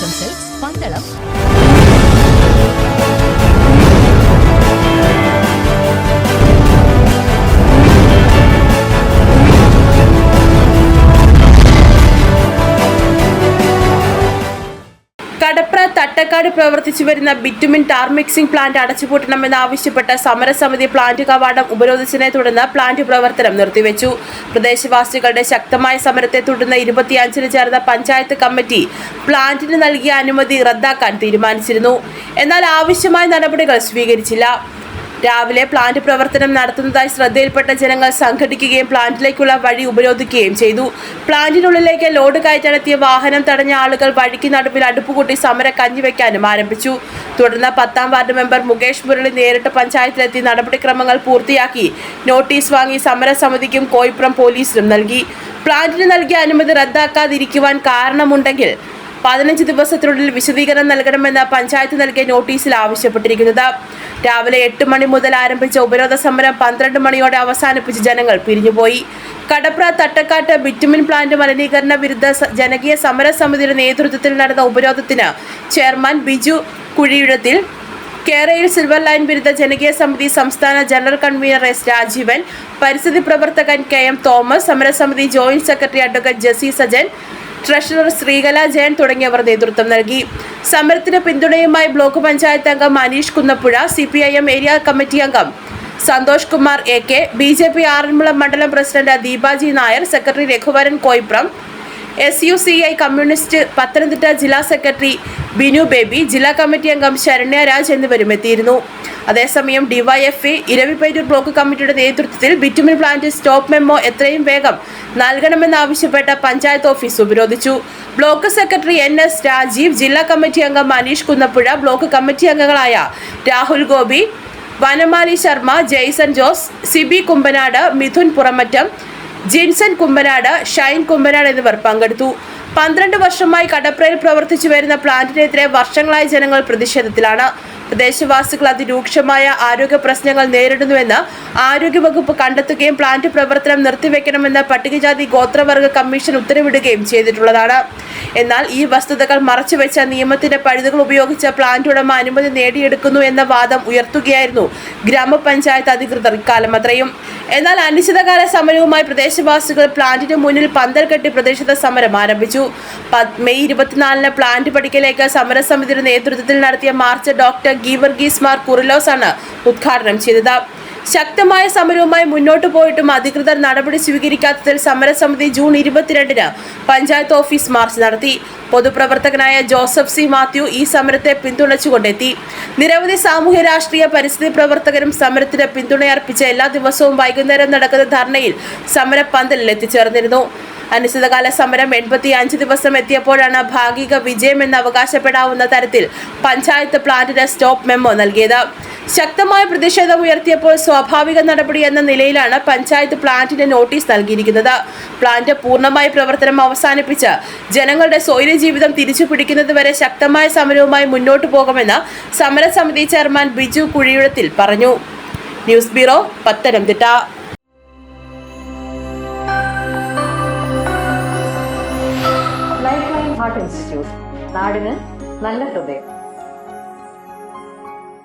themselves, Pandalam. Thattakkad പ്രവർത്തിച്ചു വരുന്ന bitumen tar mixing plant അടച്ചുപൂട്ടണമെന്നാവശ്യപ്പെട്ട് സമരസമിതി പ്ലാന്റ് കവാടം ഉപരോധിച്ചതിനെ തുടർന്ന് പ്ലാന്റ് പ്രവർത്തനം നിർത്തിവെച്ചു. പ്രദേശവാസികളുടെ ശക്തമായ സമരത്തെ തുടർന്ന് ഇരുപത്തിയഞ്ചിന് ചേർന്ന പഞ്ചായത്ത് കമ്മിറ്റി പ്ലാന്റിന് നൽകിയ അനുമതി റദ്ദാക്കാൻ തീരുമാനിച്ചിരുന്നു. എന്നാൽ ആവശ്യമായ നടപടികൾ സ്വീകരിച്ചില്ല. രാവിലെ പ്ലാന്റ് പ്രവർത്തനം നടത്തുന്നതായി ശ്രദ്ധയിൽപ്പെട്ട ജനങ്ങൾ സംഘടിക്കുകയും പ്ലാന്റിലേക്കുള്ള വഴി ഉപരോധിക്കുകയും ചെയ്തു. പ്ലാന്റിനുള്ളിലേക്ക് ലോഡ് കയറ്റാനെത്തിയ വാഹനം തടഞ്ഞ ആളുകൾ വഴിക്ക് നടുവിൽ അടുപ്പുകൂട്ടി സമരം കഞ്ഞിവെക്കാനും ആരംഭിച്ചു. തുടർന്ന് പത്താം വാർഡ് മെമ്പർ മുകേഷ് മുരളി നേരിട്ട് പഞ്ചായത്തിലെത്തി നടപടിക്രമങ്ങൾ പൂർത്തിയാക്കി. നോട്ടീസ് വാങ്ങി സമരസമിതിക്കും കോയിപ്പുറം പോലീസിനും നൽകി. പ്ലാന്റിന് നൽകിയ അനുമതി റദ്ദാക്കാതിരിക്കുവാൻ കാരണമുണ്ടെങ്കിൽ പതിനഞ്ച് ദിവസത്തിനുള്ളിൽ വിശദീകരണം നൽകണമെന്ന് പഞ്ചായത്ത് നൽകിയ നോട്ടീസിൽ ആവശ്യപ്പെട്ടിരിക്കുന്നത്. രാവിലെ എട്ട് മണി മുതൽ ആരംഭിച്ച ഉപരോധ സമരം പന്ത്രണ്ട് മണിയോടെ അവസാനിപ്പിച്ച് ജനങ്ങൾ പിരിഞ്ഞുപോയി. കടപ്ര തട്ടക്കാട്ട് ബിറ്റുമിൻ പ്ലാന്റ് മലിനീകരണ വിരുദ്ധ ജനകീയ സമര സമിതിയുടെ നേതൃത്വത്തിൽ നടന്ന ഉപരോധത്തിന് ചെയർമാൻ ബിജു കുഴിയിടത്തിൽ കേരയിൽ സിൽവർ ലൈൻ വിരുദ്ധ ജനകീയ സമിതി സംസ്ഥാന ജനറൽ കൺവീനർ എസ് രാജീവൻ പരിസ്ഥിതി പ്രവർത്തകൻ കെ എം തോമസ് സമരസമിതി joint secretary advocate Jessy Sajan treasurer Sreekala Jayan തുടങ്ങിയവർ നേതൃത്വം നൽകി. സമരത്തിന് പിന്തുണയുമായി ബ്ലോക്ക് പഞ്ചായത്ത് അംഗം Manish Kunnappuzha C P I M area committee അംഗം Santhosh Kumar A K B J P Aranmula മണ്ഡലം president Deepaji Nair secretary Raghuvaran Koyipram S U C I communist Pathanamthitta ജില്ലാ secretary Binu Baby ജില്ലാ കമ്മിറ്റി അംഗം ശരണ്യ രാജ് എന്നിവരും എത്തിയിരുന്നു. അതേസമയം DYFI Eraviperoor block കമ്മിറ്റിയുടെ നേതൃത്വത്തിൽ ബിറ്റുമിൻ പ്ലാന്റ് സ്റ്റോപ്പ് മെമ്മോ എത്രയും വേഗം നൽകണമെന്നാവശ്യപ്പെട്ട പഞ്ചായത്ത് ഓഫീസ് ഉപരോധിച്ചു. Block secretary N S Rajeev ജില്ലാ കമ്മിറ്റി അംഗം മനീഷ് കുന്നപ്പുഴ ബ്ലോക്ക് കമ്മിറ്റി അംഗങ്ങളായ രാഹുൽ ഗോപി വനമാലി ശർമ്മ ജെയ്സൺ ജോസ് സിബി കുമ്പനാട് മിഥുൻ പുറമറ്റം ജിൻസൺ കുമ്പനാട് ഷൈൻ കുമ്പനാട് എന്നിവർ പങ്കെടുത്തു. പന്ത്രണ്ട് വർഷമായി കടപ്രയിൽ പ്രവർത്തിച്ചു വരുന്ന പ്ലാന്റിനെതിരെ വർഷങ്ങളായി ജനങ്ങൾ പ്രതിഷേധത്തിലാണ്. പ്രദേശവാസികൾ അതിരൂക്ഷമായ ആരോഗ്യ പ്രശ്നങ്ങൾ നേരിടുന്നുവെന്ന് ആരോഗ്യവകുപ്പ് കണ്ടെത്തുകയും പ്ലാന്റ് പ്രവർത്തനം നിർത്തിവെക്കണമെന്ന് പട്ടികജാതി ഗോത്രവർഗ കമ്മീഷൻ ഉത്തരവിടുകയും ചെയ്തിട്ടുള്ളതാണ്. എന്നാൽ ഈ വസ്തുതകൾ മറച്ചുവെച്ച നിയമത്തിന്റെ പഴുതുകൾ ഉപയോഗിച്ച് പ്ലാന്റ് ഉടമ അനുമതി നേടിയെടുക്കുന്നു എന്ന വാദം ഉയർത്തുകയായിരുന്നു ഗ്രാമപഞ്ചായത്ത് അധികൃതർ. ഇക്കാലം അത്രയും. എന്നാൽ അനിശ്ചിതകാല സമരവുമായി പ്രദേശവാസികൾ പ്ലാന്റിന് മുന്നിൽ പന്തൽ കെട്ടി പ്രതിഷേധ സമരം ആരംഭിച്ചു. മെയ് ഇരുപത്തിനാലിന് പ്ലാന്റ് പടിക്കലേക്ക് സമരസമിതിയുടെ നേതൃത്വത്തിൽ നടത്തിയ മാർച്ച് ഡോക്ടർ ഗീവർഗീസ് മാർ കുറിലോസ് ആണ് ഉദ്ഘാടനം ചെയ്തത്. ശക്തമായ സമരവുമായി മുന്നോട്ടു പോയിട്ടും അധികൃതർ നടപടി സ്വീകരിക്കാത്തതിൽ സമരസമിതി ജൂൺ ഇരുപത്തിരണ്ടിന് പഞ്ചായത്ത് ഓഫീസ് മാർച്ച് നടത്തി. പൊതുപ്രവർത്തകനായ ജോസഫ് സി മാത്യു ഈ സമരത്തെ പിന്തുണച്ചുകൊണ്ടെത്തി. നിരവധി സാമൂഹ്യ രാഷ്ട്രീയ പരിസ്ഥിതി പ്രവർത്തകരും സമരത്തിന് പിന്തുണയർപ്പിച്ച എല്ലാ ദിവസവും വൈകുന്നേരം നടക്കുന്ന ധർണയിൽ സമരപ്പന്തലിൽ എത്തിച്ചേർന്നിരുന്നു. അനിശ്ചിതകാല സമരം എൺപത്തി അഞ്ച് ദിവസം എത്തിയപ്പോഴാണ് ഭാഗിക വിജയമെന്ന് അവകാശപ്പെടാവുന്ന തരത്തിൽ പഞ്ചായത്ത് പ്ലാന്റിന് സ്റ്റോപ്പ് മെമ്മോ നൽകിയത്. ശക്തമായ പ്രതിഷേധം ഉയർത്തിയപ്പോൾ സ്വാഭാവിക നടപടി എന്ന നിലയിലാണ് പഞ്ചായത്ത് പ്ലാന്റിന് നോട്ടീസ് നൽകിയിരിക്കുന്നത്. പ്ലാന്റ് പൂർണമായി പ്രവർത്തനം അവസാനിപ്പിച്ച് ജനങ്ങളുടെ സ്വൈര്യ ജീവിതം തിരിച്ചു പിടിക്കുന്നതുവരെ ശക്തമായ സമരവുമായി മുന്നോട്ടു പോകുമെന്ന് സമരസമിതി ചെയർമാൻ ബിജു കുഴിയുഴത്തിൽ പറഞ്ഞു. News bureau Pathanamthitta. Life line heart institute. നാടിന് നല്ല ഹൃദയം.